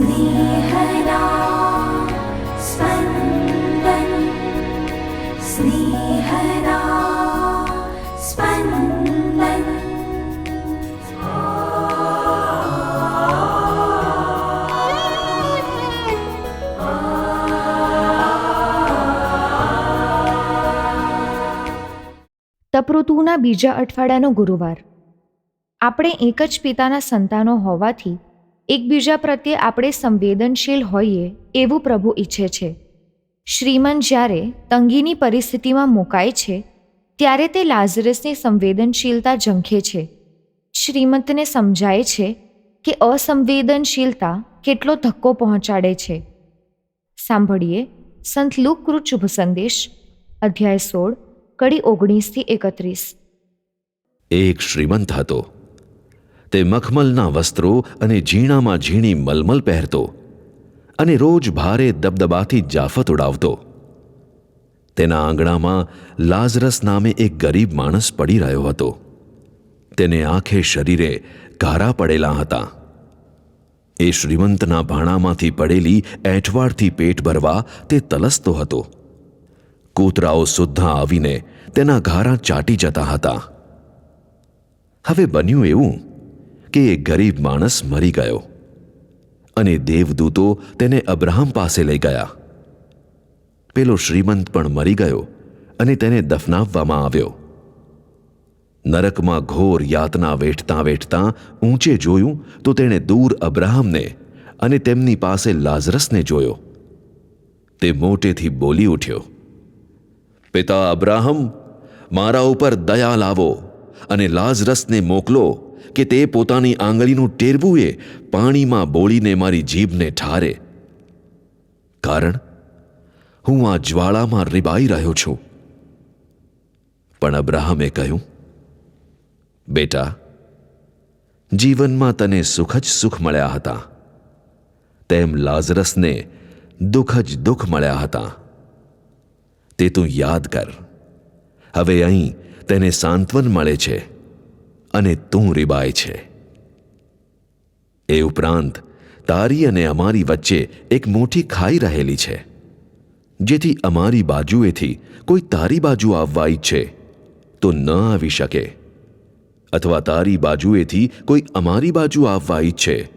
स्नेहदा स्पन्दन् स्नेहदा स्पन्दन् તપઋતુના બીજા અઠવાડિયાનો ગુરુવાર આપણે એક જ પિતાના સંતાનો હોવાથી એકબીજા પ્રત્યે આપણે સંવેદનશીલ હોઈએ એવું પ્રભુ ઈચ્છે છે. શ્રીમન જ્યારે તંગીની પરિસ્થિતિમાં મુકાય છે, ત્યારે તે લાઝરસની સંવેદનશીલતા ઝંખે છે. શ્રીમંતને સમજાય છે કે અસંવેદનશીલતા કેટલો ધક્કો પહોંચાડે છે. સાંભળીએ સંત લુકૃત શુભ સંદેશ, અધ્યાય સોળ, કડી ઓગણીસથી એકત્રીસ. એક શ્રીમંત હતો. તે મખમલના વસ્ત્રો અને ઝીણામાં ઝીણી મલમલ પહેરતો અને રોજ ભારે દબદબાથી જાફત ઉડાવતો. તેના આંગણામાં લાઝરસ નામે એક ગરીબ માણસ પડી રહ્યો હતો. તેને આંખે શરીરે ઘારા પડેલા હતા. એ શ્રીમંતના ભાણામાંથી પડેલી એઠવાડથી પેટ ભરવા તે તલસતો હતો. કૂતરાઓ સુદ્ધા આવીને તેના ઘારા ચાટી જતા હતા. હવે બન્યું એવું કે એ ગરીબ માણસ મરી ગયો. અને દેવદૂતો તેને અબ્રાહમ પાસે લઈ ગયા. પેલો શ્રીમંત પણ મરી ગયો અને તેને દફનાવવામાં આવ્યો. નરકમાં ઘોર યાતના વેઠતા વેઠતા ઊંચે જોયું તો તેણે દૂર અબ્રાહમને અને તેમની પાસે લાઝરસને જોયો. તે મોટેથી બોલી ઉઠ્યો, પિતા અબ્રાહમ, મારા ઉપર દયા લાવો અને લાઝરસને મોકલો. કે તે પોતાની આંગળીનું ટેરવું એ પાણીમાં બોળીને મારી જીભને ઠારે. કારણ, હું આ જ્વાળામાં રીબાઈ રહ્યો છું. પણ અબ્રાહમે કહ્યું, બેટા, જીવનમાં તને સુખ જ સુખ મળ્યા હતા. તેમ લાઝરસને દુઃખ જ દુઃખ મળ્યા હતા. તે તું યાદ કર. હવે અહીં તેને સાંત્વન મળે છે. અને તું રીબાય છે. એ ઉપરાંત, તારી અને અમારી વચ્ચે એક મોટી ખાઈ રહેલી છે, જેથી અમારી બાજુએથી કોઈ તારી બાજુ આવવા ઈચ્છે, તો ન આવી શકે. અથવા તારી બાજુએથી કોઈ અમારી બાજુ આવવા ઈચ્છે,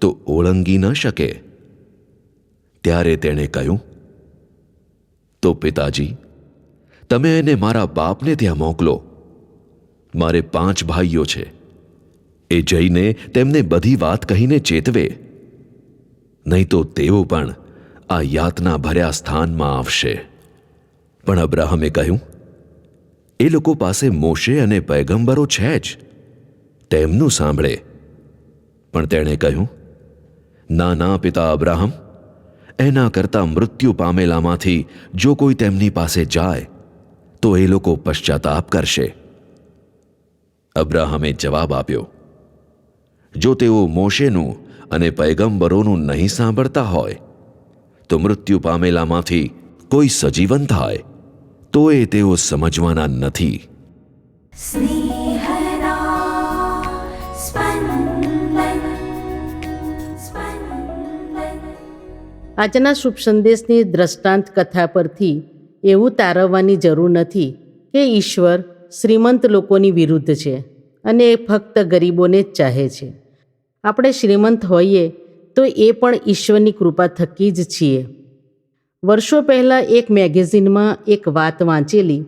તો ઓળંગી ન શકે. ત્યારે તેણે કહ્યું, તો પિતાજી, તમે એને મારા બાપને ત્યાં મોકલો મારે પાંચ ભાઈઓ છે. એ જઈને તેમને બધી વાત કહીને ચેતવે. નહીં તો તેઓ પણ આ યાતના ભર્યા સ્થાનમાં આવશે. પણ અબ્રાહમે કહ્યું, એ લોકો પાસે મોશે અને પૈગંબરો છે જ. તેમનું સાંભળે. પણ તેણે કહ્યું ના ના પિતા અબ્રાહમ, એના કરતાં મૃત્યુ પામેલામાંથી જો કોઈ તેમની પાસે જાય, તો એ લોકો પશ્ચાતાપ કરશે. અબ્રાહમે જવાબ આપ્યો જો તેઓ મોશેનું અને પૈગંબરોનું નહીં સાંભળતા હોય તો મૃત્યુ પામેલામાંથી કોઈ સજીવન થાય તો એ તેઓ સમજવાના નથી. આજના શુભ સંદેશની દ્રષ્ટાંત કથા પરથી એવું તારવવાની જરૂર નથી કે ઈશ્વર શ્રીમંત લોકોની વિરુદ્ધ છે અને એ ફક્ત ગરીબોને જ ચાહે છે. આપણે શ્રીમંત હોઈએ તો એ પણ ઈશ્વરની કૃપા થકી જ છીએ. વર્ષો પહેલાં એક મેગેઝિનમાં એક વાત વાંચેલી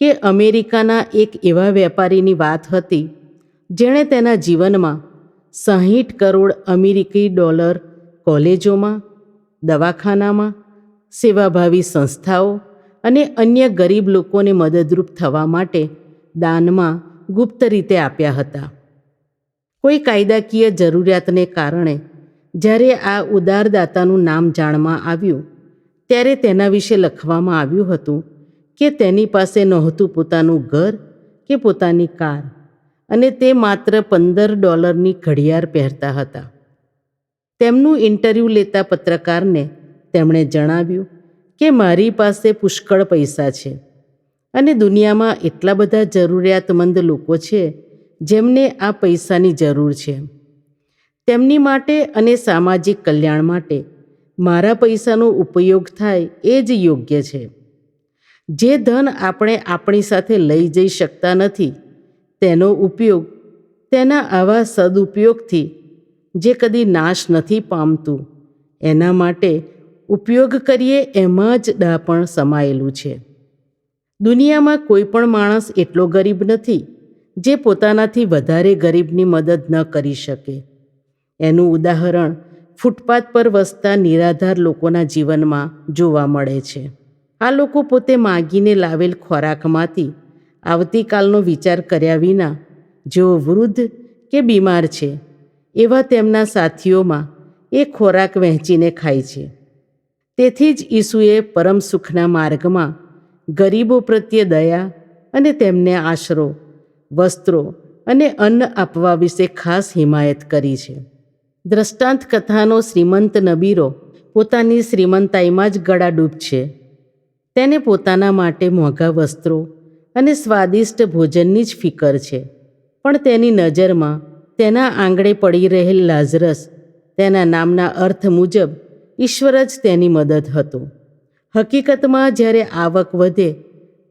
કે અમેરિકાના એક એવા વેપારીની વાત હતી જેણે તેના જીવનમાં સાહીઠ કરોડ અમેરિકી ડોલર કોલેજોમાં, દવાખાનામાં, સેવાભાવી સંસ્થાઓ અને અન્ય ગરીબ લોકોને મદદરૂપ થવા માટે દાનમાં ગુપ્ત રીતે આપ્યા હતા. કોઈ કાયદાકીય જરૂરિયાતને કારણે જ્યારે આ ઉદારદાતાનું નામ જાણમાં આવ્યું, ત્યારે તેના વિશે લખવામાં આવ્યું હતું કે તેની પાસે નહોતું પોતાનું ઘર કે પોતાની કાર અને તે માત્ર પંદર ડોલરની ઘડિયાળ પહેરતા હતા. તેમનું ઇન્ટરવ્યૂ લેતા પત્રકારને તેમણે જણાવ્યું કે મારી પાસે પુષ્કળ પૈસા છે અને દુનિયામાં એટલા બધા જરૂરિયાતમંદ લોકો છે જેમને આ પૈસાની જરૂર છે. તેમની માટે અને સામાજિક કલ્યાણ માટે મારા પૈસાનો ઉપયોગ થાય એ જ યોગ્ય છે. જે ધન આપણે આપણી સાથે લઈ જઈ શકતા નથી, તેનો ઉપયોગ તેના આવા સદુપયોગથી જે કદી નાશ નથી પામતું, એના માટે ઉપયોગ કરીએ એમાં જ ડાપણ સમાયેલું છે. દુનિયામાં કોઈ પણ માણસ એટલો ગરીબ નથી, જે પોતાનાથી વધારે ગરીબની મદદ ન કરી શકે. એનું ઉદાહરણ ફૂટપાથ પર વસતા નિરાધાર લોકોના જીવનમાં જોવા મળે છે. આ લોકો પોતે માગીને લાવેલ ખોરાકમાંથી આવતીકાલનો વિચાર કર્યા વિના જેઓ વૃદ્ધ કે બીમાર છે, એવા તેમના સાથીઓમાં એ ખોરાક વહેંચીને ખાય છે. તેથી જ ઈસુએ પરમ સુખના માર્ગમાં ગરીબો પ્રત્યે દયા અને તેમને આશરો, વસ્ત્રો અને અન્ન આપવા વિશે ખાસ હિમાયત કરી છે. દ્રષ્ટાંત કથાનો શ્રીમંત નબીરો પોતાની શ્રીમંતાઈમાં જ ગળાડૂબ છે. તેને પોતાના માટે મોંઘા વસ્ત્રો અને સ્વાદિષ્ટ ભોજનની જ ફિકર છે. પણ તેની નજરમાં તેના આંગણે પડી રહેલ લાઝરસ તેના નામના અર્થ મુજબ ઈશ્વર જ તેની મદદ હતો. હકીકતમાં જ્યારે આવક વધે,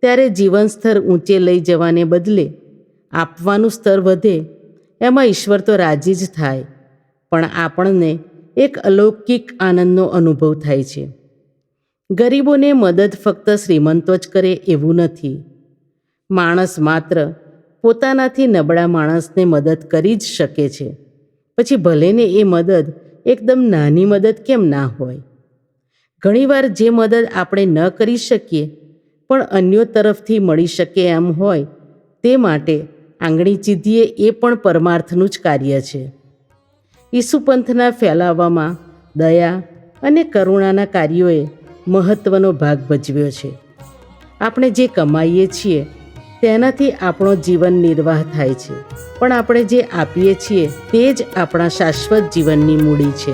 ત્યારે જીવન સ્તર ઊંચે લઈ જવાને બદલે આપવાનું સ્તર વધે, એમાં ઈશ્વર તો રાજી જ થાય. પણ આપણને એક અલૌકિક આનંદનો અનુભવ થાય છે. ગરીબોને મદદ ફક્ત શ્રીમંતો જ કરે એવું નથી. માણસ માત્ર પોતાનાથી નબળા માણસને મદદ કરી જ શકે છે. પછી ભલેને એ મદદ એકદમ નાની મદદ કેમ ના હોય? ઘણીવાર જે મદદ આપણે ન કરી શકીએ, પણ અન્યો તરફથી મળી શકે એમ હોય, તે માટે આંગળી ચીધીએ એ પણ પરમાર્થનું જ કાર્ય છે. ઈસુપંથના ફેલાવવામાં દયા અને કરુણાના કાર્યોએ મહત્ત્વનો ભાગ ભજવ્યો છે. આપણે જે કમાઈએ છીએ તેનાથી આપણો જીવન નિર્વાહ થાય છે. પણ આપણે જે આપીએ છીએ તે જ આપણા શાશ્વત જીવનની મૂડી છે.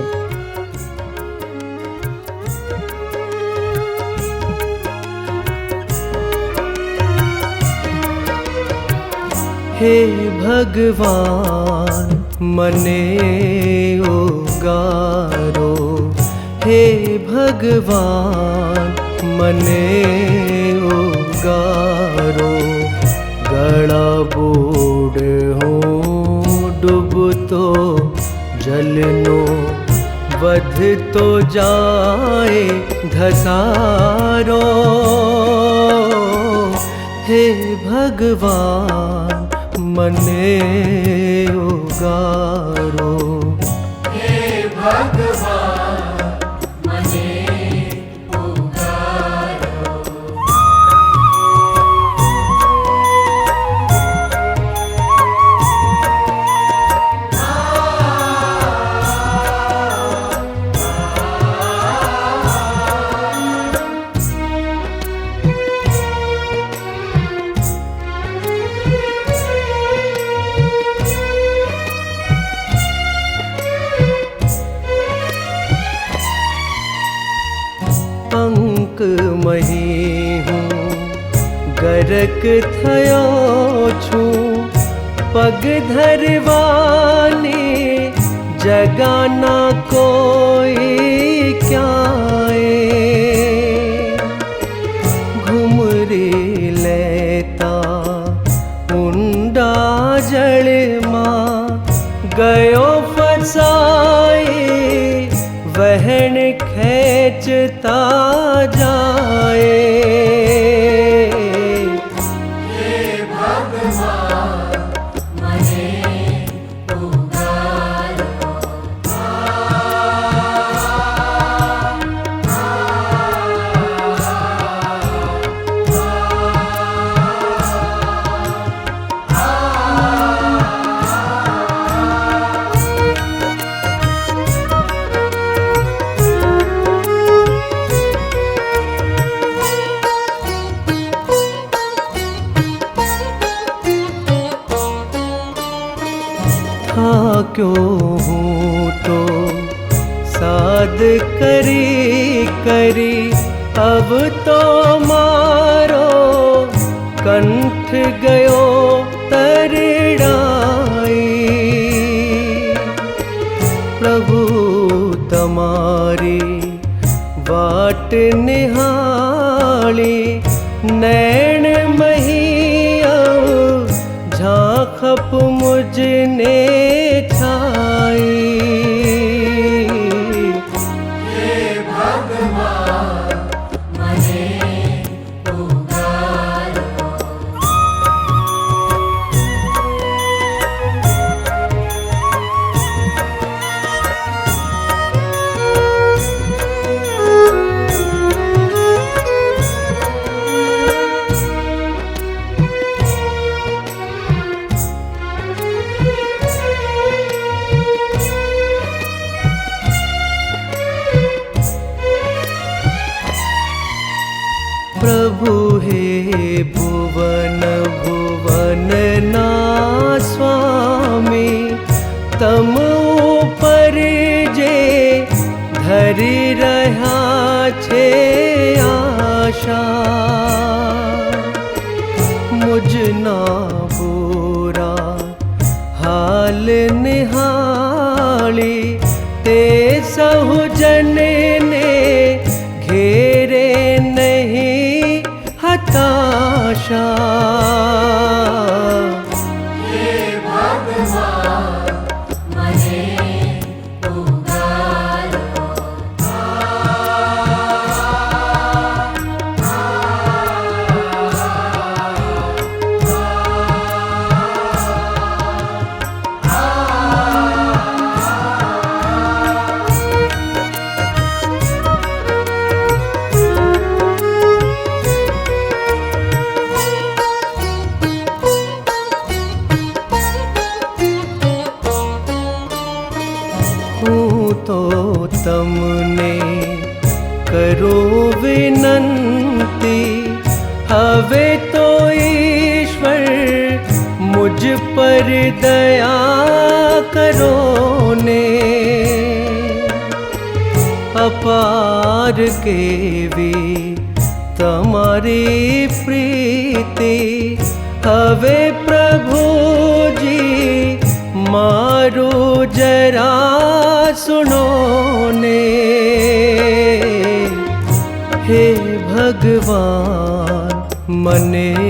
હે ભગવાન, મને ઉગારો. હે ભગવાન, મને ઉગારો. बड़ा बूढ़ हूँ डूबतो जलनो बध तो जाए धसारो हे भगवान मने उगारो। મહી હું ગરક થયો છું પગ ધરવાની જગાના કોઈ ક્યાંય क्यों हूँ तो? साद साध की अब तो मारो। कंठ गयो तरड़ाई। प्रभु तमारी तमाट निहाली नैन मही झाखप मुझने গো प्रभु हे भुवन भुवनना स्वामि जे धरि रहा छे आशा। आशाजना पूरा निहाली ते सहजन करो विनन्ति हवे तो ईश्वर मुझ पर दया करो ने। अपार कवि तमारी प्रीति। हवे प्रभु जी मारो जरा सुनो। મને ઉગા